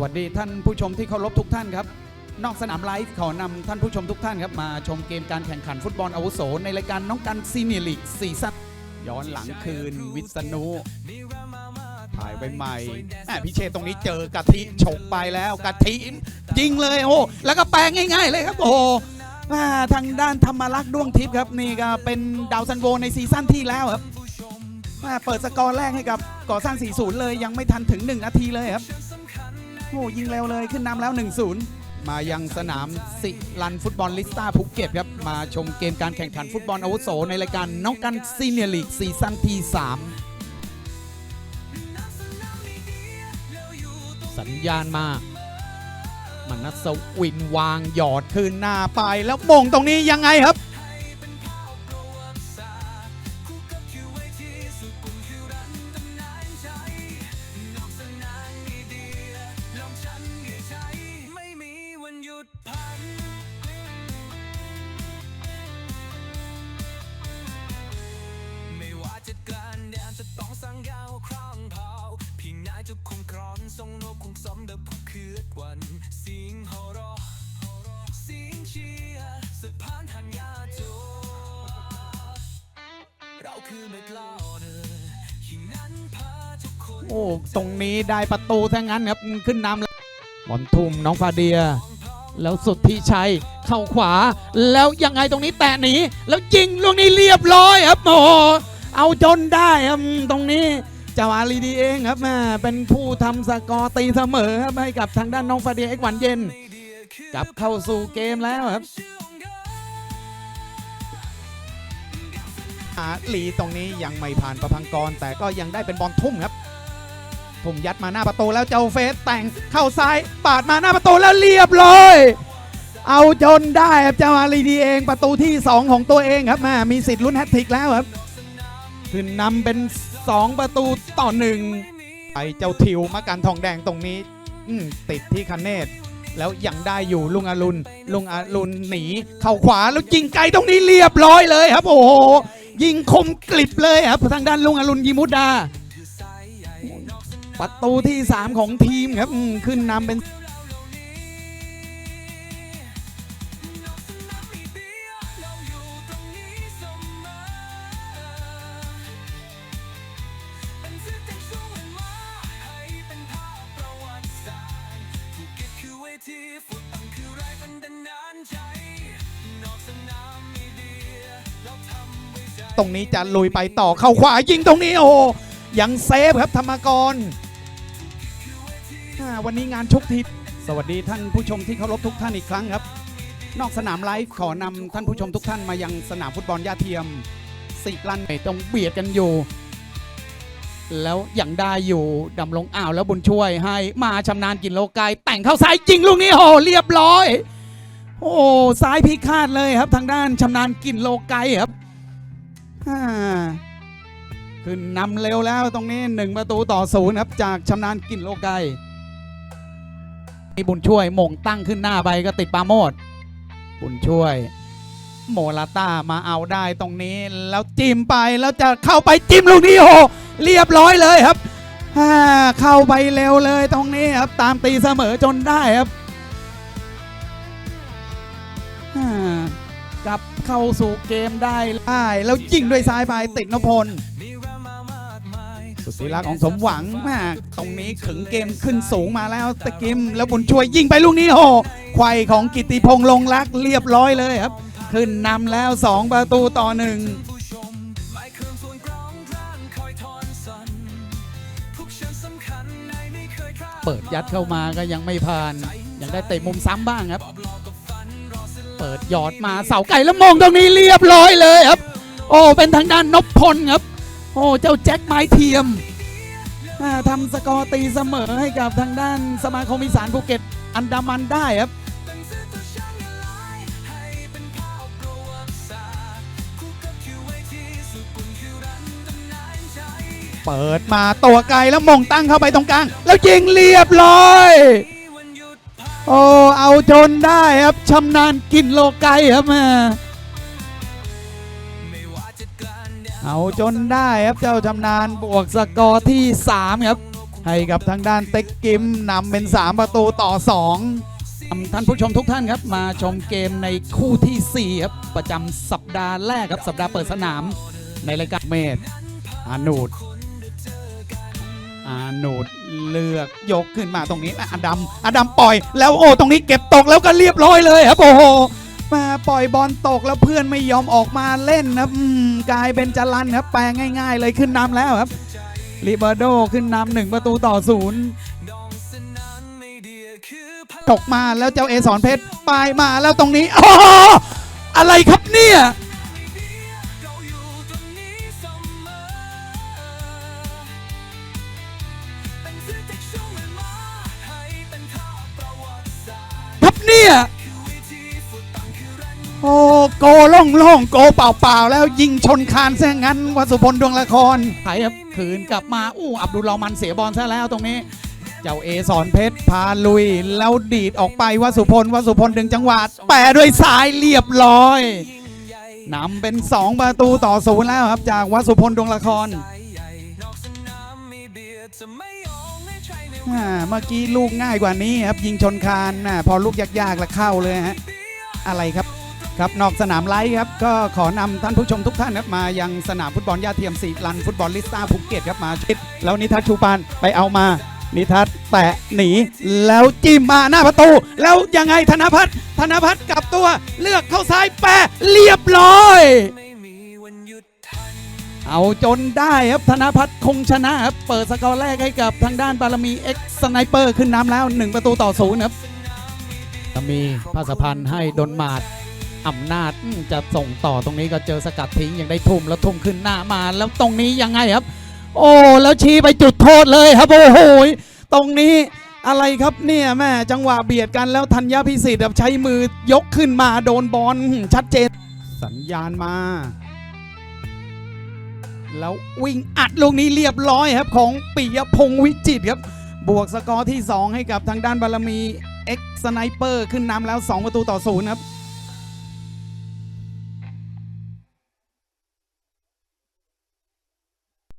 สวัสดีท่านผู้ชมที่เคารพทุกท่านครับ นอกสนามไลฟ์ขอนำท่านผู้ชมทุกท่านครับ มาชมเกมการแข่งขันฟุตบอลอาวุโส ในรายการน้องกันซีเนียร์ลีกซีซั่นย้อนหลังคืนวิษณุถ่ายไว้ใหม่แหม่พิเชษตรงนี้เจอกะทิฉกไปแล้วกะทิจริงเลยโอ้แล้วก็แปลงง่าย ๆ เลยครับโอ้ทางด้านธรรมรักษ์ด้วงทิพย์ครับนี่ก็เป็นดาวซันโวในซีซั่นที่แล้วครับเปิดสกอร์แรกให้กับก่อสร้าง 40 เลยยังไม่ทันถึง 1 นาทีเลยครับ โอ้ยิงเร็วเลยขึ้นนำแล้ว 1-0 มายังสนามสิลันฟุตบอลลิสตาภูเก็ตครับ มาชมเกมการแข่งขันฟุตบอลอาวุโสในรายการน้องกันซีเนียร์ลีกซีซั่นที่3สัญญาณมามันนัสวินวางหยอดคืนหน้าไปแล้วมงตรงนี้ยังไงครับ โอ้ตรงนี้ได้ประตูทั้งนั้นครับขึ้นนำแล้วบอลทุ่มน้องฟาเดีย แล้วสุดที่ชัยเข้าขวา แล้วยังไงตรงนี้แตะหนีแล้วยิงลูกนี้เรียบร้อยครับโอ้โหเอาจนได้ครับตรงนี้เจาวาลีดีเองครับแม่เป็นผู้ทำสกอร์ตีเสมอครับให้กับทางด้านน้องฟาเดียเอกหวันเย็นกลับเข้าสู่เกมแล้วครับอาหลีตรงนี้ยังไม่ผ่านประพังกรแต่ก็ยังได้เป็นบอลทุ่มครับทุ่ มยัดมาหน้าประตูแล้วเจ้าเฟสแต่งเข้าซ้ายปาดมาหน้าประตูแล้วเรียบร้อยเอาจนได้ครับเจ้าอาลีดีเองประตูที่ 2 ของตัวเองครับม่มีสิทธิ์ลุ้นแฮตทริกแล้วครับขึ้นนำเป็น 2 ประตูต่อหนึ่งไอเจ้าทิวมากันทองแดงตรงนี้ติดที่คันเนตแล้วยังได้อยู่ลุงอรุณลุงอรุณหนีเข้าขวาแล้วยิงไกลตรงนี้เรียบร้อยเลยครับ โอ้โหยิงคมกลิบเลยครับทางด้านลุงอรุณยิมุดดา ประตูที่ 3 ของทีมครับขึ้นนำเป็นตรงนี้จะลุยไปต่อเข้าขวายิงตรงนี้โอ้ยังเซฟครับธรรมกร อ่าวันนี้งานชุกทิศสวัสดีท่านผู้ชมที่เคารพทุกท่านอีกครั้งครับ นอกสนามไลฟ์ขอนำท่านผู้ชมทุกท่านมายังสนามฟุตบอลย่าเทียมสิกลันตรงเบียดกันอยู่ แล้วอยังได้อยู่ดำลงอ่าวแล้วบุญช่วยให้มาชำนาญกินโลกายแต่งเข้าซ้ายยิงลูกนี้โอ้โหเรียบร้อย โอ้ซ้ายพิฆาตเลยครับ ทางด้านชำนาญกินโลไกครับอ่าขึ้นนำเร็วแล้วตรงนี้หนึ่งประตูต่อศูนย์ครับ จากชำนาญกินโลไกนี่ บุญช่วยมงตั้งขึ้นหน้าไปก็ติดปาโมดบุญช่วย โมลาต้ามาเอาได้ตรงนี้ แล้วจิ้มไปแล้วจะเข้าไปจิ้มลูกนี้โอ้โหเรียบร้อยเลยครับอ่าเข้าไปเร็วเลยตรงนี้ครับตามตีเสมอจนได้ครับอ่ากลับเข้าสู่เกมได้ได้แล้วยิงด้วยซ้ายไปติดนพพล สุดที่รักของสมหวังมาก ตรงนี้ขึงเกมขึ้นสูงมาแล้วตะกิมแล้วบุญช่วยยิงไปลูกนี้โอ้โหไขว่ของกิติพงษ์ลงรักเรียบร้อยเลยครับ ขึ้นนำแล้ว 2 ประตูต่อหนึ่งผู้ชมไมค์เครื่องส่วนกลางร้านคอยทอนสันทุกเชิญสำคัญในไม่เคยคลาดเปิดยัดเข้ามาก็ยังไม่ผ่าน ยังได้เตะมุมซ้ำบ้างครับหลอกกับฝันรอเส้นเปิดหยอดมาเสาไก่แล้วมองตรงนี้เรียบร้อยเลยครับ โอ้เป็นทางด้านนพพลครับ โอ้เจ้าแจ็คไม้เทียมอ่า ทำสกอร์ตีเสมอให้กับทางด้านสมาคมอีสานภูเก็ต อันดามันได้ครับเปิดมาตัวไกลแล้วมงตั้งเข้าไปตรงกลาง แล้วยิงเรียบร้อย โอ้ เอาจนได้ครับชำนาญกินโลไกครับม่ไเอาจนได้ครับเจ้าชำนาญบวกสกอร์ที่ 3 ครับ ให้กับทางด้านเต็กกิมนำเป็น 3 ประตูต่อ 2 ท่านผู้ชมทุกท่านครับ มาชมเกมในคู่ทีสี่4 ครับ ประจำสัปดาห์แรกครับ สัปดาห์เปิดสนาม ในรายการเมธอานูดอานูดเลือกยกขึ้นมาตรงนี้อะอดัมอดัมปล่อยแล้วโอ้ตรงนี้เก็บตกแล้วก็เรียบร้อยเลยครับโอ้โห มาปล่อยบอลตกแล้วเพื่อนไม่ยอมออกมาเล่นนะครับอืมกลายเป็นจรันครับ แปลงง่าย ๆ เลยขึ้นนำแล้วครับลิเบอร์โดขึ้นนำหนึ่งประตูต่อศูนย์ตกมาแล้วเจ้าเอสอนเพชรปลายมาแล้วตรงนี้อ๋ออะไรครับเนี่ย โอ้โกโล่งโล่งโกเปล่าๆแล้วยิงชนคานซะงั้นวสุพลดวงละครไถครับคืนกลับมาอู้อับดุลรอมันเสียบอลซะแล้วตรงนี้ เจ้าเอสอนเพชรพาลุย แล้วดีดออกไปวสุพลวสุพลดึงจังหวะแปะด้วยซ้ายเรียบร้อยนำเป็น 2 ประตูต่อศูนย์แล้วครับ จากวสุพลดวงละครเมื่อกี้ลูกง่ายกว่านี้ครับ ยิงชนคานน่ะพอลูกยากๆแล้วเข้าเลยฮะอะไรครับ ครับนอกสนามไลฟ์ครับก็ขอนำท่านผู้ชมทุกท่านครับมายังสนามฟุตบอลย่าเทียมสีลันฟุตบอลลิสตาภูเก็ตครับมาชิดแล้วนิทัศน์ชูปานไปเอามา นิทัศน์แตะหนี แล้วจิ้มมาหน้าประตู แล้วยังไงธนพัฒน์ธนพัฒน์กลับตัวเลือกเข้าซ้ายแปะเรียบร้อย เอาจนได้ครับธนพัฒน์คงชนะครับเปิดสกอร์แรกให้กับทางด้านบารมีเอ็กซ์สไนเปอร์ขึ้นน้ำแล้ว 1 ประตูต่อศูนย์ครับมีภาสพันธ์ให้ดนมาด อำนาจจะส่งต่อตรงนี้ก็เจอสกัดทิ้งยังได้ทุ่มแล้วทุ่มขึ้นหน้ามาแล้วตรงนี้ยังไงครับ โอ้แล้วชี้ไปจุดโทษเลยครับโอ้โหตรงนี้อะไรครับเนี่ยแม่จังหวะเบียดกันแล้วธัญพิสิทธิ์แบบใช้มือยกขึ้นมาโดนบอลชัดเจน สัญญาณมา แล้ววิ่งอัดลูกนี้เรียบร้อยครับของปิยพงษ์วิจิตครับ บวกสกอร์ที่ 2 ให้กับทางด้านบารมีเอ็กซ์สไนเปอร์ขึ้นนำแล้ว 2 ประตูต่อศูนย์ครับ